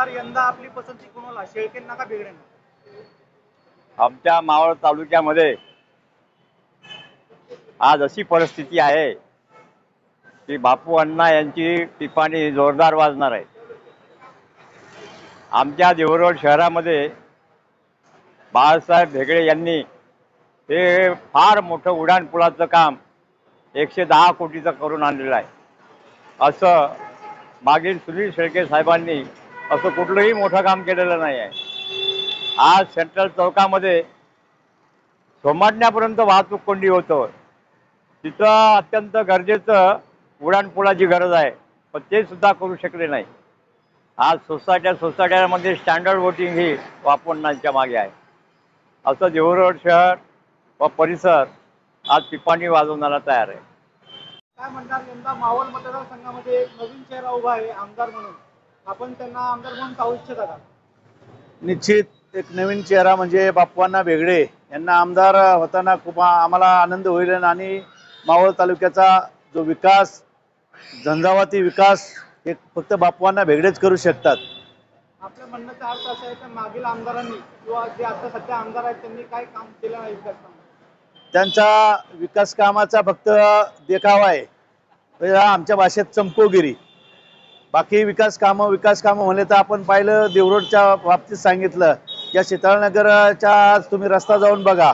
म्हणणार यंदा आपली पसंती कोणाला? शेळकेंना का बिघडेना आमच्या मावळ तालुक्यामध्ये आज अशी परिस्थिती आहे की बापू अण्णा यांची टिपाणी जोरदार वाजणार आहे. आमच्या देवरोड शहरामध्ये बाळासाहेब भेगडे यांनी हे फार मोठं उड्डाणपुलाचं काम एकशे दहा कोटीचं करून आणलेलं आहे. असं मागील सुनील शेळके साहेबांनी असं कुठलंही मोठं काम केलेलं नाही आहे. आज सेंट्रल चौकामध्ये सोमाटण्यापर्यंत वाहतूक कोंडी होतं. तिथं अत्यंत गरजेचं उड्डाणपुलाची गरज आहे पण ते सुद्धा करू शकले नाही. आज सोसायट्या सोसायट्यामध्ये स्टँडर्ड वोटिंग ही वापरण्याच्या मागे आहे. असं देवरोड शहर व परिसर आज पिपाणी वाजवण्याला तयार आहे. काय म्हणणार यंदा मावळ मतदारसंघामध्ये एक नवीन चेहरा उभा आहे आमदार म्हणून? आपण त्यांना आमदार म्हणून पाहू इच्छिता का? निश्चित एक नवीन चेहरा म्हणजे बाप्पांना वेगळे. यांना आमदार होताना खूप आम्हाला आनंद होईल आणि मावळ तालुक्याचा जो विकास झंझावाती विकास हे फक्त बाप्पांना वेगळेच करू शकतात. आपल्या म्हणण्याचा अर्थ असा आहे की मागील आमदारांनी किंवा जे आता सध्या आमदार आहेत त्यांनी काय काम केलं नाही विकास त्यांचा विकास कामाचा फक्त देखावा आहे. आमच्या भाषेत चमकोगिरी. बाकी विकास कामं विकास कामं म्हणले तर आपण पाहिलं देवरोडच्या बाबतीत सांगितलं. या शीतळनगरच्या आज तुम्ही रस्ता जाऊन बघा.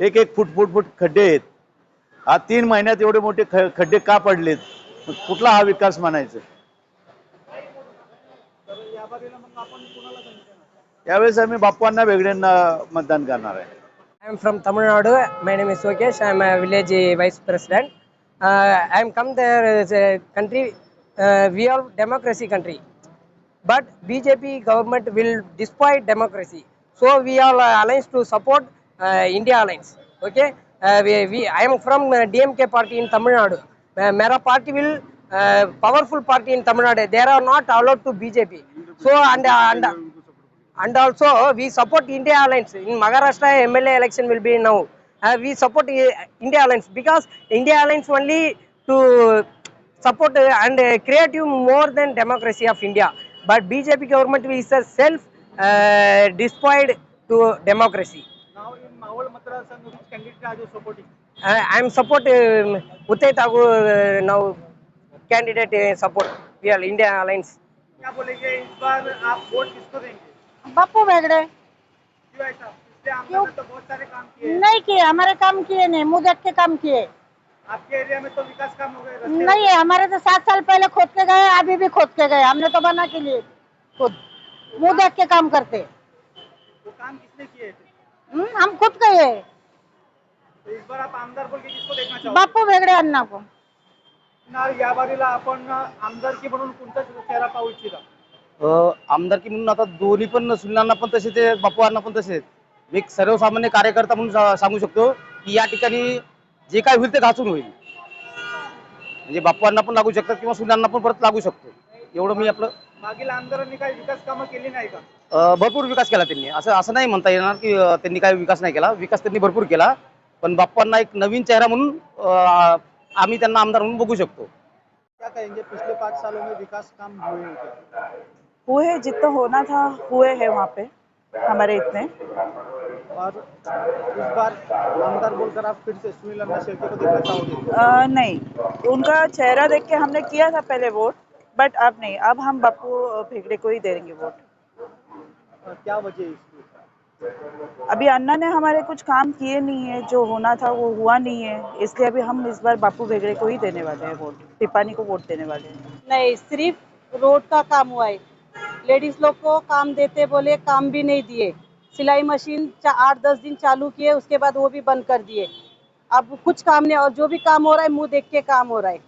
एक एक फूट फूट फूट खड्डे आहेत. हा तीन महिन्यात एवढे मोठे ख खड्डे का पडलेत? कुठला हा विकास म्हणायचा? यावेळेस आम्ही बाप्पांना वेगळ्यांना मतदान करणार आहे. I am from Tamil Nadu my name name is I am a village village president I am come there country Uh, we are democracy country, but BJP government will destroy democracy. So we are uh, alliance to support uh, India alliance. Okay. We, we I am from DMK party in Tamil Nadu. Uh, Mera party will uh, powerful party in Tamil Nadu. They are not allowed to BJP. So and and and also we support India Alliance. In Maharashtra, MLA election will be now. Uh, we support India Alliance because India Alliance only to support uh, and uh, creative more than democracy of India. But BJP government is a self uh, destroyed to democracy. Now in Mawal Matarasan, which candidate are you supporting? Uh, I am support um, Uday Thakur uh, now candidate uh, support. We are India Alliance. क्या बोलेंगे इस बार आप vote किसको देंगे बापू वेगड़े क्यों ऐसा पिछले आमदार ने तो बहुत सारे काम किए हैं। नहीं किए हमारे काम किए नहीं मुँह देख के काम किए आपके एरिया में तो विकास काम हो गए नहीं है हमारे तो सात साल पहले खोद के गए अभी भी खोद के गए। हमने तो बना के लिए खुद मुंह देख के काम करते। वो काम किसने किए थे? हम खुद गए। तो इस बार आप आमदार बोल के किसको देखना चाहोगे? बापू वेगड़े अन्ना को। या बारीला आपण आमदारकी म्हणून कोणता चेहरा पाहू इच्छिता? आमदारकी म्हणून आता दोन्ही पण सुनीलांना पण तसे ते बापूंना पण तसे मी एक सर्वसामान्य कार्यकर्ता म्हणून सांगू शकतो की या ठिकाणी जे काय होईल ते घासून होईल. म्हणजे बापूंना पण लागू शकतात किंवा सुनीलांना पण परत लागू शकतो. एवढं मी आपलं मागील आमदारांनी काही विकास कामं केली नाही का? अ, भरपूर विकास केला त्यांनी. असं असं नाही म्हणता येणार की अ, त्यांनी काय विकास नाही केला. विकास त्यांनी भरपूर केला. पण बाप्पांना एक नवीन चेहरा म्हणून अ, आम्ही त्यांना आमदार म्हणून बघू शकतो. क्या कहेंगे पिछले पाँच सालों में विकास काम हुए हैं क्या हुए जितना होना था हुए हैं वहाँ पे हमारे इतने। और इस बार आमदार बोलकर आप फिर से सुनील अन्ना शेट्टी को देखना चाहोगे? नहीं। उनका चेहरा देख के हमने किया था पहले वोट बट अब नहीं। अब हम बापू भेगड़े को ही देंगे वोट। क्या वजह इसकी? अभी अन्ना ने हमारे कुछ काम किए नहीं है। जो होना था वो हुआ नहीं है। इसलिए अभी हम इस बार बापू भेगड़े को ही देने वाले हैं वोट। टिपानी को वोट देने वाले हैं। नहीं सिर्फ़ रोड का काम हुआ है। लेडीज़ लोग को काम देते बोले काम भी नहीं दिए। सिलाई मशीन आठ दस दिन चालू किए उसके बाद वो भी बंद कर दिए। अब कुछ काम नहीं और जो भी काम हो रहा है मुँह देख के काम हो रहा है।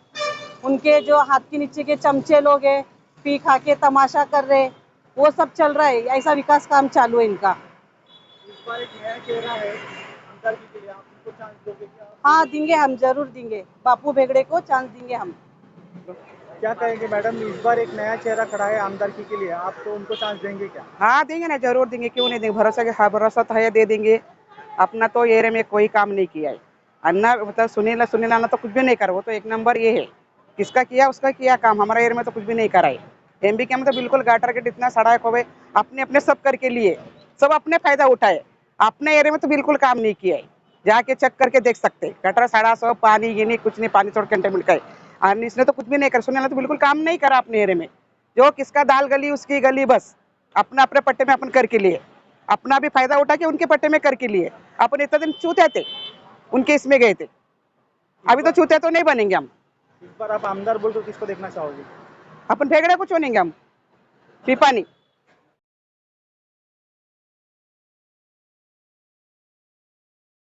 उनके जो हाथ के नीचे के चमचे लोग हैं पी खा के तमाशा कर रहे वो सब चल रहा है। ऐसा विकास काम चालू है इनका। हाँ देंगे हम ज़रूर देंगे। बापू भेगड़े को चांस देंगे हम। क्या कहेंगे मैडम, इस बार एक नया चेहरा खड़ा है आमदारकी के लिए। आप तो उनको चांस देंगे क्या? हाँ देंगे ना, ज़रूर देंगे, क्यों नहीं देंगे? भरोसा के हाँ भरोसा तो है, दे देंगे। अपना तो एरिया में कोई काम नहीं किया है। अन्ना मतलब सुनील सुनील अन्ना तो कुछ भी नहीं करा, वो तो एक नंबर ये है। किसका किया, उसका किया काम, हमारे एरिया में तो कुछ भी नहीं करा है। एमबी के में तो बिल्कुल गाटर के इतना सड़क हो अपने अपने सब करके लिए। सब अपने फ़ायदा उठाए। अपने एरिया में तो बिल्कुल काम नहीं किया है। जाके चेक करके देख सकते। गटर सड़ा, सब, पानी, ये नहीं, कुछ नहीं, पानी छोड़ कंटेनमेंट का है। और इसने तो कुछ भी नहीं कर। सुने तो बिल्कुल काम नहीं करा अपने एरिया में। जो किसका दाल गली उसकी गली बस। अपना अपने पट्टे में अपन करके लिए। अपना भी फ़ायदा उठा के उनके पट्टे में करके लिए। अपन इतना दिन चूते थे। उनके इसमें गए थे। अभी तो चूते तो नहीं बनेंगे हम। इस बार आप आमदार बोल तो किसको देखना चाहोगे? अपन फेगड़े को चुनेंगे हम। पिपानी।